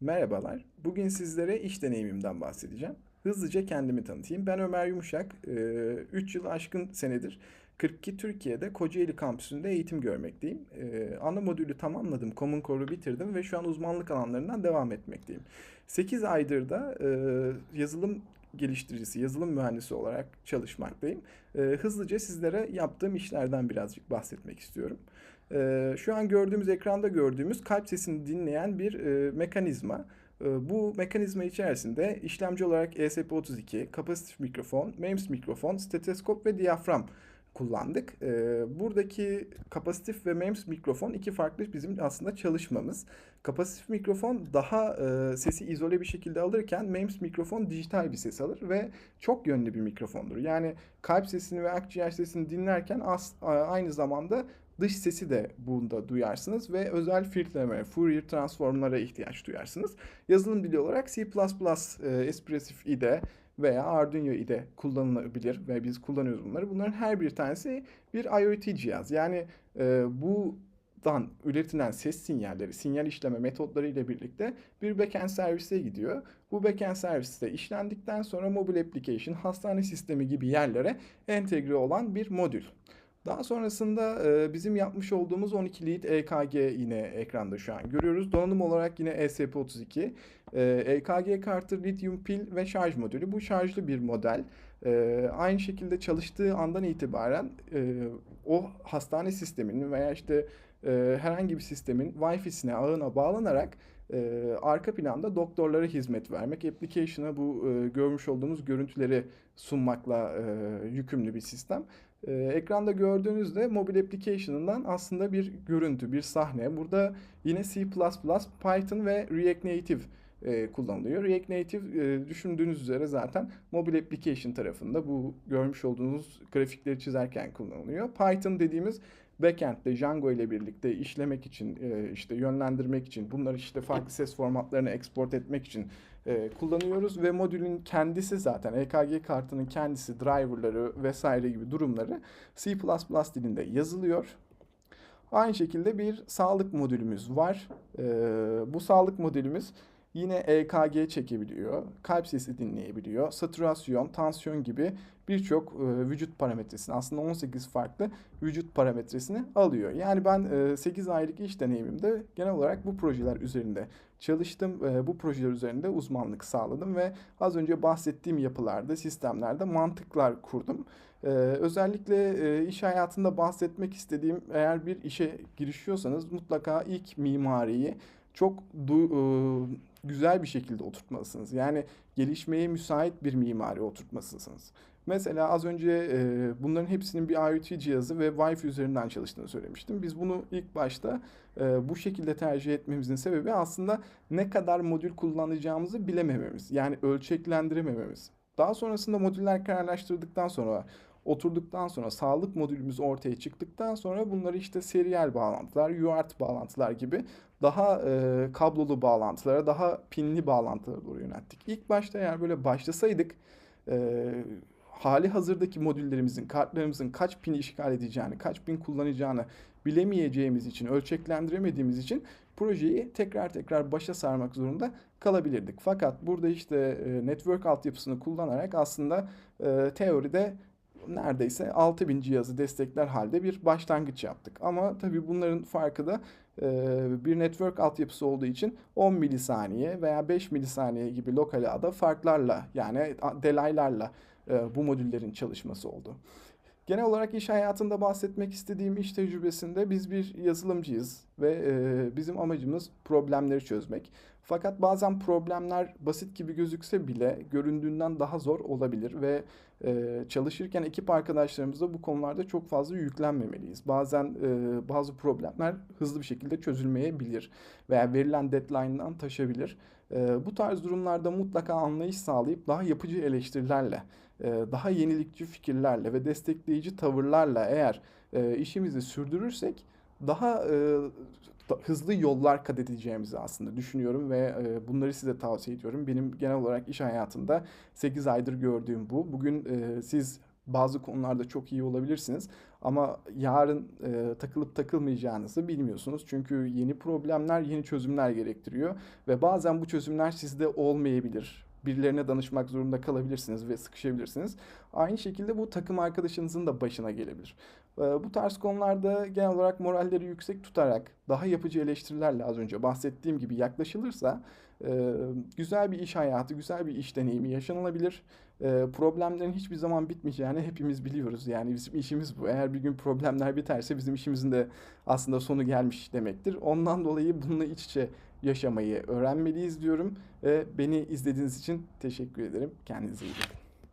Merhabalar. Bugün sizlere iş deneyimimden bahsedeceğim. Hızlıca kendimi tanıtayım. Ben Ömer Yumuşak. 3 yıl aşkın senedir 42 Türkiye'de Kocaeli kampüsünde eğitim görmekteyim. Ee, Ana modülü tamamladım, Common Core'u bitirdim ve şu an uzmanlık alanlarından devam etmekteyim. 8 aydır da e, yazılım geliştiricisi, yazılım mühendisi olarak çalışmaktayım. Ee, Hızlıca sizlere yaptığım işlerden birazcık bahsetmek istiyorum. Ee, Şu an gördüğümüz ekranda gördüğümüz kalp sesini dinleyen bir e, mekanizma. E, Bu mekanizma içerisinde işlemci olarak ESP32, kapasitif mikrofon, MEMS mikrofon, steteskop ve diyafram kullandık. E, Buradaki kapasitif ve MEMS mikrofon iki farklı bizim aslında çalışmamız. Kapasitif mikrofon daha e, sesi izole bir şekilde alırken MEMS mikrofon dijital bir ses alır ve çok yönlü bir mikrofondur. Yani kalp sesini ve akciğer sesini dinlerken as, aynı zamanda Dış sesi de bunda duyarsınız ve özel filtreleme, Fourier transformlara ihtiyaç duyarsınız. Yazılım dili olarak C++, e, Espressif IDE veya Arduino IDE kullanılabilir ve biz kullanıyoruz bunları. Bunların her bir tanesi bir IoT cihaz. Yani e, buradan üretilen ses sinyalleri, sinyal işleme metotları ile birlikte bir backend servise gidiyor. Bu backend serviste işlendikten sonra mobile application, hastane sistemi gibi yerlere entegre olan bir modül. Daha sonrasında e, bizim yapmış olduğumuz 12 lead EKG yine ekranda şu an görüyoruz. Donanım olarak yine ESP32. E, EKG kartı, lityum pil ve şarj modülü. Bu şarjlı bir model. E, aynı şekilde çalıştığı andan itibaren e, o hastane sisteminin veya işte e, herhangi bir sistemin Wi-Fi'sine, ağına bağlanarak e, arka planda doktorlara hizmet vermek, application'a bu e, görmüş olduğumuz görüntüleri sunmakla e, yükümlü bir sistem. Ee, ekranda gördüğünüzde mobil application'ından aslında bir görüntü, bir sahne. Burada yine C++, Python ve React Native e, kullanılıyor. React Native e, düşündüğünüz üzere zaten mobil application tarafında bu görmüş olduğunuz grafikleri çizerken kullanılıyor. Python dediğimiz backend'de Django ile birlikte işlemek için, e, işte yönlendirmek için, bunları işte farklı ses formatlarını export etmek için e, kullanıyoruz ve modülün kendisi zaten EKG kartının kendisi, driverları vesaire gibi durumları C++ dilinde yazılıyor. Aynı şekilde bir sağlık modülümüz var. Ee, bu sağlık modülümüz yine EKG çekebiliyor, kalp sesi dinleyebiliyor, saturasyon, tansiyon gibi birçok e, vücut parametresini aslında 18 farklı vücut parametresini alıyor. Yani ben e, 8 aylık iş deneyimimde genel olarak bu projeler üzerinde çalıştım. E, bu projeler üzerinde uzmanlık sağladım ve az önce bahsettiğim yapılarda, sistemlerde mantıklar kurdum. Özellikle e, iş hayatında bahsetmek istediğim eğer bir işe girişiyorsanız mutlaka ilk mimariyi çok du- e, güzel bir şekilde oturtmalısınız. Yani gelişmeye müsait bir mimari oturtmalısınız. Mesela az önce e, bunların hepsinin bir IoT cihazı ve Wi-Fi üzerinden çalıştığını söylemiştim. Biz bunu ilk başta e, bu şekilde tercih etmemizin sebebi aslında ne kadar modül kullanacağımızı bilemememiz. Yani ölçeklendiremememiz. Daha sonrasında modüller kararlaştırdıktan sonra oturduktan sonra sağlık modülümüz ortaya çıktıktan sonra bunları işte seriyel bağlantılar, UART bağlantılar gibi daha e, kablolu bağlantılara, daha pinli bağlantılara doğru yönelttik. İlk başta eğer böyle başlasaydık e, hali hazırdaki modüllerimizin, kartlarımızın kaç pin işgal edeceğini, kaç pin kullanacağını bilemeyeceğimiz için, ölçeklendiremediğimiz için projeyi tekrar tekrar başa sarmak zorunda kalabilirdik. Fakat burada işte e, network altyapısını kullanarak aslında e, teoride neredeyse 6000 cihazı destekler halde bir başlangıç yaptık. Ama tabii bunların farkı da bir network altyapısı olduğu için 10 milisaniye veya 5 milisaniye gibi lokal ağda farklarla yani delaylarla e, bu modüllerin çalışması oldu. Genel olarak iş hayatında bahsetmek istediğim iş tecrübesinde biz bir yazılımcıyız ve e, bizim amacımız problemleri çözmek. Fakat bazen problemler basit gibi gözükse bile göründüğünden daha zor olabilir ve e, çalışırken ekip arkadaşlarımızla bu konularda çok fazla yüklenmemeliyiz. Bazen e, bazı problemler hızlı bir şekilde çözülmeyebilir veya verilen deadline'dan taşabilir. E, bu tarz durumlarda mutlaka anlayış sağlayıp daha yapıcı eleştirilerle e, daha yenilikçi fikirlerle ve destekleyici tavırlarla eğer e, işimizi sürdürürsek daha e, hızlı yollar kat edeceğimizi aslında düşünüyorum ve e, bunları size tavsiye ediyorum. Benim genel olarak iş hayatında 8 aydır gördüğüm bu. Bugün e, siz bazı konularda çok iyi olabilirsiniz Ama yarın e, takılıp takılmayacağınızı bilmiyorsunuz. Çünkü yeni problemler, yeni çözümler gerektiriyor ve bazen bu çözümler sizde olmayabilir. Birilerine danışmak zorunda kalabilirsiniz ve sıkışabilirsiniz. Aynı şekilde bu takım arkadaşınızın da başına gelebilir. E, bu tarz konularda genel olarak moralleri yüksek tutarak, daha yapıcı eleştirilerle az önce bahsettiğim gibi yaklaşılırsa e, güzel bir iş hayatı, güzel bir iş deneyimi yaşanılabilir. E, problemlerin hiçbir zaman bitmeyeceğini hepimiz biliyoruz. Yani bizim işimiz bu. Eğer bir gün problemler biterse bizim işimizin de aslında sonu gelmiş demektir. Ondan dolayı bununla iç içe yaşamayı öğrenmeliyiz diyorum. E, beni izlediğiniz için teşekkür ederim. Kendinize iyi bakın.